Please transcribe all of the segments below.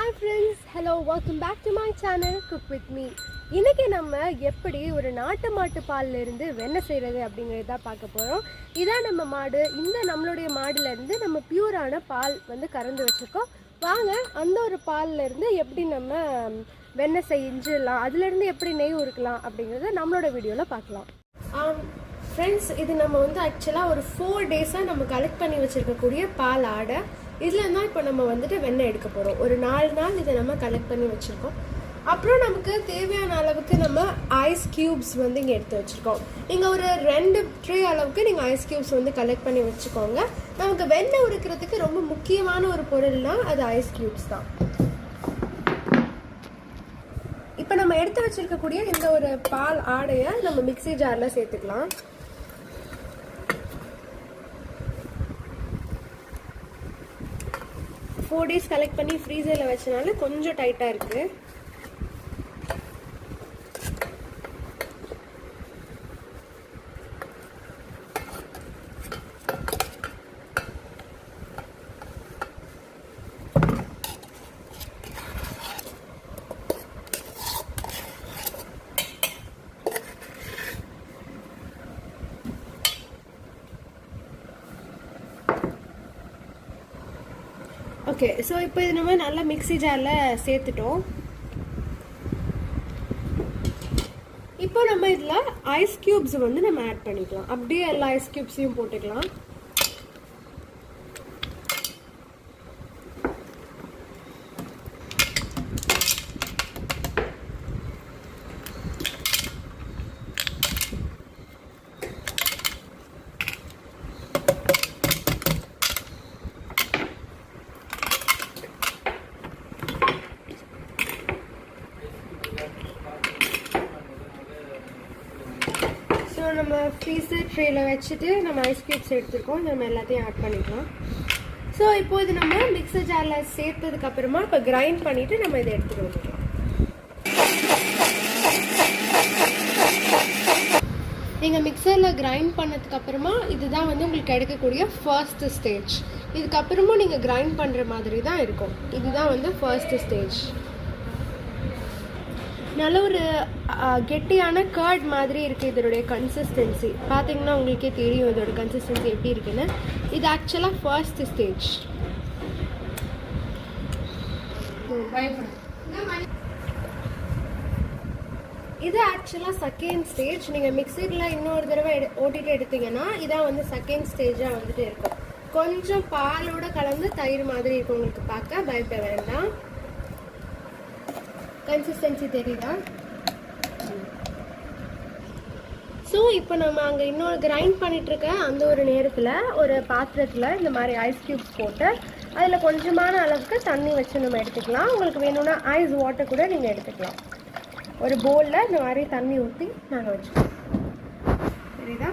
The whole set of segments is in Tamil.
Hi friends hello welcome back to my channel cook with me இன்றைக்கி நம்ம எப்படி ஒரு நாட்டு மாட்டு பால்லேருந்து வெண்ணெய் செய்கிறது அப்படிங்கிறத பார்க்க போகிறோம் இதான் நம்ம மாடு. இந்த நம்மளுடைய மாடுலேருந்து நம்ம பியூரான பால் வந்து கறந்து வச்சுருக்கோம். வாங்க அந்த ஒரு பால்லேருந்து எப்படி நம்ம வெண்ணெய் செஞ்சிடலாம் அதுலேருந்து எப்படி நெய் உருக்கலாம் அப்படிங்கிறத நம்மளோட வீடியோவில் பார்க்கலாம். ஃப்ரெண்ட்ஸ் இது நம்ம வந்து ஆக்சுவலாக ஒரு ஃபோர் டேஸாக நம்ம கலெக்ட் பண்ணி வச்சுருக்கக்கூடிய பால் ஆடை. இதில் தான் இப்போ நம்ம வந்துட்டு வெண்ணெய் எடுக்க போகிறோம் ஒரு நாலு நாள் இதை நம்ம கலெக்ட் பண்ணி வச்சுருக்கோம். அப்புறம் நமக்கு தேவையான அளவுக்கு நம்ம ஐஸ் க்யூப்ஸ் வந்து இங்கே எடுத்து வச்சுருக்கோம். இங்கே ஒரு ரெண்டு ட்ரே அளவுக்கு நீங்கள் ஐஸ் க்யூப்ஸ் வந்து கலெக்ட் பண்ணி வச்சுக்கோங்க. நமக்கு வெண்ணெய் உருக்கிறதுக்கு ரொம்ப முக்கியமான ஒரு பொருள்னா அது ஐஸ் க்யூப்ஸ் தான். இப்போ நம்ம எடுத்து வச்சுருக்கக்கூடிய இந்த ஒரு பால் ஆடையை நம்ம மிக்ஸி ஜாரில் சேர்த்துக்கலாம். ஃபோர் டேஸ் கலெக்ட் பண்ணி ஃப்ரீசரில் வச்சனால கொஞ்சம் டைட்டாக இருக்குது ஓகே ஸோ இப்போ இது நம்ம நல்லா மிக்ஸி ஜாரில் சேர்த்துட்டோம். இப்போ நம்ம இதில் ஐஸ் கியூப்ஸ் வந்து நம்ம ஆட் பண்ணிக்கலாம். அப்படியே எல்லா ஐஸ் கியூப்ஸையும் போட்டுக்கலாம். ஸோ நம்ம ஃப்ரீசர் ட்ரேயில் வச்சுட்டு நம்ம ஐஸ் கியூப்ஸ் எடுத்துருக்கோம். நம்ம எல்லாத்தையும் ஆட் பண்ணிக்கலாம். ஸோ இப்போ இது நம்ம மிக்சர் ஜாரில் சேர்த்ததுக்கப்புறமா இப்போ கிரைண்ட் பண்ணிவிட்டு நம்ம இதை எடுத்துகிட்டு வந்துக்கலாம் நீங்கள் மிக்சரில் கிரைண்ட் பண்ணதுக்கப்புறமா இதுதான் வந்து உங்களுக்கு கிடைக்கக்கூடிய ஃபர்ஸ்ட் ஸ்டேஜ் இதுக்கப்புறமும் நீங்கள் கிரைண்ட் பண்ணுற மாதிரி தான் இருக்கும். இதுதான் வந்து ஃபர்ஸ்ட் ஸ்டேஜ் நல்ல ஒரு கெட்டியான கர்ட் மாதிரி இருக்குது இதனுடைய கன்சிஸ்டன்சி பார்த்தீங்கன்னா உங்களுக்கே தெரியும் இதோட கன்சிஸ்டன்சி எப்படி இருக்குன்னு. இது ஆக்சுவலாக ஃபர்ஸ்ட் ஸ்டேஜ் இது ஆக்சுவலாக செகண்ட் ஸ்டேஜ் நீங்கள் மிக்சரில் இன்னொரு தடவை எடு ஓட்டிகிட்டு எடுத்தீங்கன்னா இதான் வந்து செகண்ட் ஸ்டேஜாக வந்துட்டு இருக்கும். கொஞ்சம் பாலோட கலந்து தயிர் மாதிரி இருக்கும் உங்களுக்கு பார்க்க. பயப்பட வேண்டாம். கன்சிஸ்டன்சி தெரியுதா? ஸோ இப்போ நம்ம அங்கே இன்னொரு கிரைண்ட் பண்ணிகிட்ருக்க அந்த ஒரு நேரத்தில் ஒரு பாத்திரத்தில் இந்த மாதிரி ஐஸ் க்யூப்ஸ் போட்டு அதில் கொஞ்சமான அளவுக்கு தண்ணி வச்சு நம்ம எடுத்துக்கலாம். உங்களுக்கு வேணும்னா ஐஸ் வாட்டர் கூட நீங்கள் எடுத்துக்கலாம். ஒரு பவுலில் இந்த மாதிரி தண்ணி ஊற்றி நாங்கள் வச்சுக்கோம் சரிதா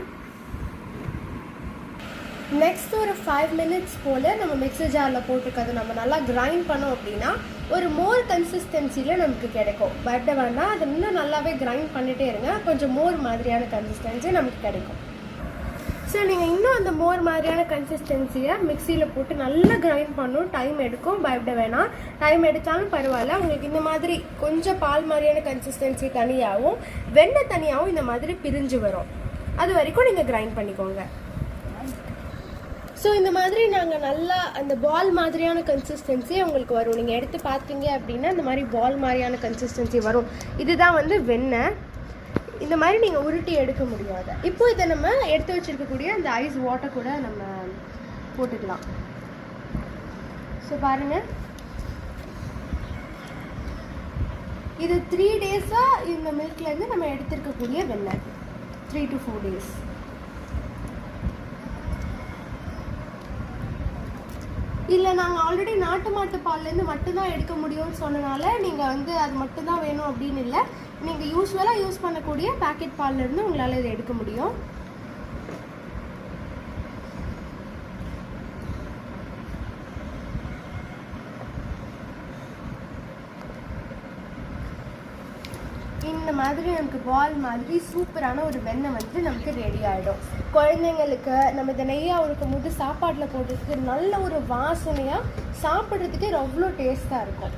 நெக்ஸ்ட் ஒரு ஃபைவ் மினிட்ஸ் போல் நம்ம மிக்சர் ஜாரில் போட்டுக்கிறது நம்ம நல்லா கிரைண்ட் பண்ணோம் அப்படின்னா ஒரு மோர் கன்சிஸ்டன்சியில் நமக்கு கிடைக்கும். பட் வேணால் அதை இன்னும் நல்லாவே கிரைண்ட் பண்ணிகிட்டே இருங்க. கொஞ்சம் மோர் மாதிரியான கன்சிஸ்டன்சி நமக்கு கிடைக்கும். ஸோ நீங்கள் இன்னும் அந்த மோர் மாதிரியான கன்சிஸ்டன்சியை மிக்சியில் போட்டு நல்லா கிரைண்ட் பண்ணும் டைம் எடுக்கும். பயப்பட வேணாம் டைம் எடுத்தாலும் பரவாயில்ல. உங்களுக்கு இந்த மாதிரி கொஞ்சம் பால் மாதிரியான கன்சிஸ்டன்சி தனியாகவும் வெண்ணெய் தனியாகவும் இந்த மாதிரி பிரிஞ்சு வரும். அது வரைக்கும் நீங்கள் கிரைண்ட் பண்ணிக்கோங்க. ஸோ இந்த மாதிரி நாங்கள் நல்லா அந்த பால் மாதிரியான கன்சிஸ்டன்சி உங்களுக்கு வரும். நீங்கள் எடுத்து பார்த்தீங்க அப்படின்னா இந்த மாதிரி பால் மாதிரியான கன்சிஸ்டன்சி வரும். இதுதான் வந்து வெண்ணெய் இந்த மாதிரி நீங்கள் உருட்டி எடுக்க முடியாது. இப்போ இதை நம்ம எடுத்து வச்சிருக்கக்கூடிய அந்த ஐஸ் வாட்டர் கூட நம்ம போட்டுக்கலாம். ஸோ பாருங்கள் இது த்ரீ டேஸாக இந்த மில்க்லேருந்து நம்ம எடுத்துருக்கக்கூடிய வெண்ணெய். த்ரீ டு ஃபோர் டேஸ் இல்லை நாங்கள் ஆல்ரெடி நாட்டு மாட்டு பால்லேருந்து மட்டும்தான் எடுக்க முடியும்னு சொன்னனால நீங்கள் வந்து அது மட்டும்தான் வேணும் அப்படின்னு இல்லை. நீங்கள் யூஸ்வலாக யூஸ் பண்ணக்கூடிய பேக்கெட் பால்லேருந்து உங்களால் இதை எடுக்க முடியும். இந்த மாதிரி நமக்கு பால் மாதிரி சூப்பரான ஒரு வெண்ணெய் வந்து நமக்கு ரெடி ஆகிடும் குழந்தைங்களுக்கு நம்ம இதை நெய்யாக இருக்கும் போது சாப்பாட்டில் போடுறதுக்கு நல்ல ஒரு வாசனையாக சாப்பிட்றதுக்கே அவ்வளோ டேஸ்ட்டாக இருக்கும்.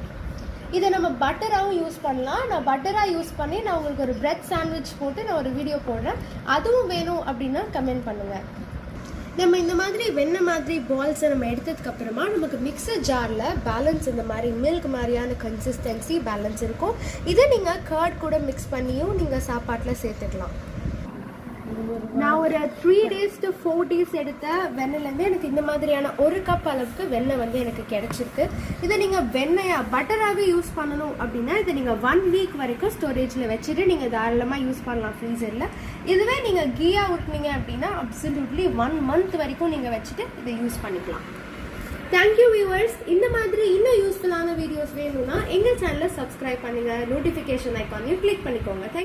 இதை நம்ம பட்டராகவும் யூஸ் பண்ணலாம். நான் பட்டராக யூஸ் பண்ணி நான் உங்களுக்கு ஒரு பிரெட் சாண்ட்விச் போட்டு நான் ஒரு வீடியோ போடுறேன். அதுவும் வேணும் அப்படின்னா கமெண்ட் பண்ணுங்கள் நம்ம இந்த மாதிரி வெண்ணெய் மாதிரி பால்ஸை நம்ம எடுத்ததுக்கப்புறமா நமக்கு மிக்சர் ஜாரில் பேலன்ஸ் இந்த மாதிரி மில்க் மாதிரியான கன்சிஸ்டன்சி பேலன்ஸ் இருக்கும். இதை நீங்கள் கர்ட் கூட மிக்ஸ் பண்ணியும் நீங்கள் சாப்பாட்டில் சேர்த்துக்கலாம். நான் ஒரு three days to four days எடுத்த வெண்ணெய்லேருந்து எனக்கு இந்த மாதிரியான ஒரு கப் அளவுக்கு வெண்ணெய் வந்து எனக்கு கிடைச்சிருக்கு. இதை நீங்கள் வெண்ணெயாக பட்டராகவே யூஸ் பண்ணணும் அப்படின்னா இதை நீங்கள் ஒன் வீக் வரைக்கும் ஸ்டோரேஜில் வச்சுட்டு நீங்கள் தாராளமாக யூஸ் பண்ணலாம் ஃப்ரீசரில் இதுவே நீங்கள் கீயா ஊட்டினீங்க அப்படின்னா அப்சல்யூட்லி ஒன் மந்த் வரைக்கும் நீங்கள் வச்சுட்டு இதை யூஸ் பண்ணிக்கலாம். தேங்க்யூ வியூவர்ஸ் இந்த மாதிரி இன்னும் யூஸ்ஃபுல்லான வீடியோஸ் வேணும்னா எங்கள் சேனலை சப்ஸ்கிரைப் பண்ணுங்கள் நோட்டிஃபிகேஷன் ஐக்கானையும் கிளிக் பண்ணிக்கோங்க. தேங்க்